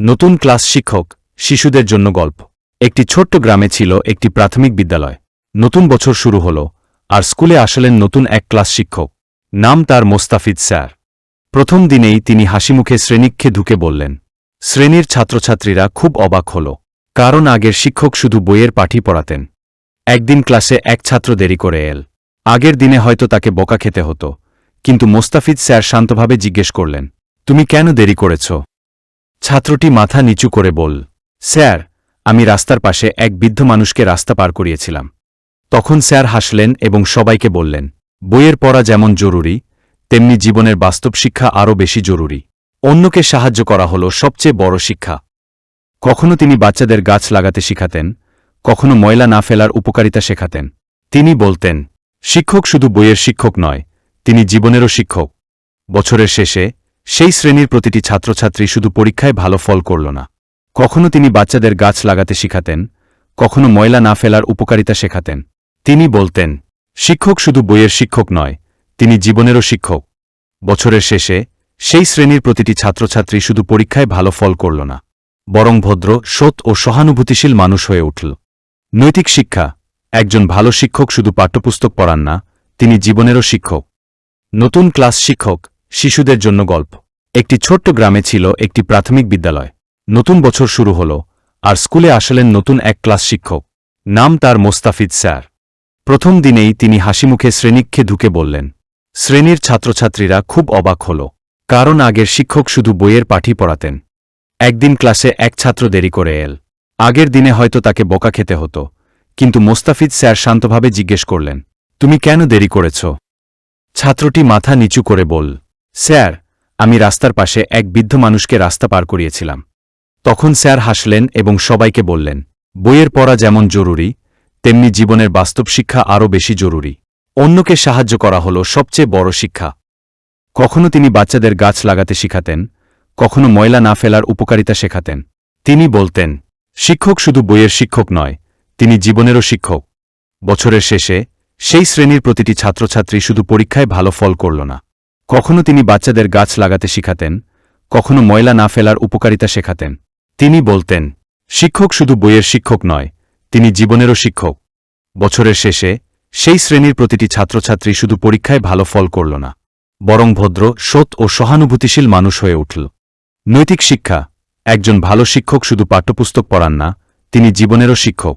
নতুন ক্লাস শিক্ষক, শিশুদের জন্য গল্প। একটি ছোট্ট গ্রামে ছিল একটি প্রাথমিক বিদ্যালয়। নতুন বছর শুরু হল, আর স্কুলে আসলেন নতুন এক ক্লাস শিক্ষক। নাম তার মোস্তাফিজ স্যার। প্রথম দিনেই তিনি হাসিমুখে শ্রেণীক্ষে ঢুকে বললেন, শ্রেণির ছাত্রছাত্রীরা খুব অবাক হল। কারণ আগের শিক্ষক শুধু বইয়ের পাঠই পড়াতেন। একদিন ক্লাসে এক ছাত্র দেরি করে এল। আগের দিনে হয়তো তাকে বোকা খেতে হতো। কিন্তু মোস্তাফিজ স্যার শান্তভাবে জিজ্ঞেস করলেন, তুমি কেন দেরি করেছ? ছাত্রটি মাথা নিচু করে বল, স্যার, আমি রাস্তার পাশে এক বৃদ্ধ মানুষকে রাস্তা পার করিয়েছিলাম। তখন স্যার হাসলেন এবং সবাইকে বললেন, বইয়ের পড়া যেমন জরুরি, তেমনি জীবনের বাস্তব শিক্ষা আরও বেশি জরুরি। অন্যকে সাহায্য করা হল সবচেয়ে বড় শিক্ষা। কখনো তিনি বাচ্চাদের গাছ লাগাতে শিখাতেন, কখনো ময়লা না ফেলার উপকারিতা শেখাতেন। তিনি বলতেন, শিক্ষক শুধু বইয়ের শিক্ষক নয়, তিনি জীবনেরও শিক্ষক। বছরের শেষে সেই শ্রেণির প্রতিটি ছাত্রছাত্রী শুধু পরীক্ষায় ভালো ফল করল না। কখনো তিনি বাচ্চাদের গাছ লাগাতে শিখাতেন, কখনো ময়লা না ফেলার উপকারিতা শেখাতেন। তিনি বলতেন, শিক্ষক শুধু বইয়ের শিক্ষক নয়, তিনি জীবনেরও শিক্ষক। বছরের শেষে, সেই শ্রেণির প্রতিটি ছাত্রছাত্রী শুধু পরীক্ষায় ভালো ফল করল না, বরং ভদ্র, সৎ ও সহানুভূতিশীল মানুষ হয়ে উঠল। নৈতিক শিক্ষা, একজন ভালো শিক্ষক শুধু পাঠ্যপুস্তক পড়ান না, তিনি জীবনেরও শিক্ষক। নতুন ক্লাস শিক্ষক শিশুদের জন্য গল্প। একটি ছোট্ট গ্রামে ছিল একটি প্রাথমিক বিদ্যালয়। নতুন বছর শুরু হল, আর স্কুলে আসলেন নতুন এক ক্লাস শিক্ষক। নাম তার মোস্তাফিজ স্যার। প্রথম দিনেই তিনি হাসিমুখে শ্রেণীক্ষে ঢুকে বললেন, শ্রেণির ছাত্রছাত্রীরা খুব অবাক হল, কারণ আগের শিক্ষক শুধু বইয়ের পাঠই পড়াতেন। একদিন ক্লাসে এক ছাত্র দেরি করে এল। আগের দিনে হয়তো তাকে বোকা খেতে হতো, কিন্তু মোস্তাফিজ স্যার শান্তভাবে জিজ্ঞেস করলেন, তুমি কেন দেরি করেছ? ছাত্রটি মাথা নিচু করে বল স্যার, আমি রাস্তার পাশে এক বৃদ্ধ মানুষকে রাস্তা পার করিয়েছিলাম। তখন স্যার হাসলেন এবং সবাইকে বললেন, বইয়ের পড়া যেমন জরুরি, তেমনি জীবনের বাস্তব শিক্ষা আরও বেশি জরুরি। অন্যকে সাহায্য করা হল সবচেয়ে বড় শিক্ষা। কখনো তিনি বাচ্চাদের গাছ লাগাতে শিখাতেন, কখনো ময়লা না ফেলার উপকারিতা শেখাতেন। তিনি বলতেন, শিক্ষক শুধু বইয়ের শিক্ষক নয়, তিনি জীবনেরও শিক্ষক। বছরের শেষে সেই শ্রেণির প্রতিটি ছাত্রছাত্রী শুধু পরীক্ষায় ভালো ফল করল না। কখনো তিনি বাচ্চাদের গাছ লাগাতে শিখাতেন, কখনো ময়লা না ফেলার উপকারিতা শেখাতেন। তিনি বলতেন, শিক্ষক শুধু বইয়ের শিক্ষক নয়, তিনি জীবনেরও শিক্ষক। বছরের শেষে, সেই শ্রেণির প্রতিটি ছাত্রছাত্রী শুধু পরীক্ষায় ভালো ফল করল না, বরং ভদ্র, সৎ ও সহানুভূতিশীল মানুষ হয়ে উঠল। নৈতিক শিক্ষা, একজন ভালো শিক্ষক শুধু পাঠ্যপুস্তক পড়ান না, তিনি জীবনেরও শিক্ষক।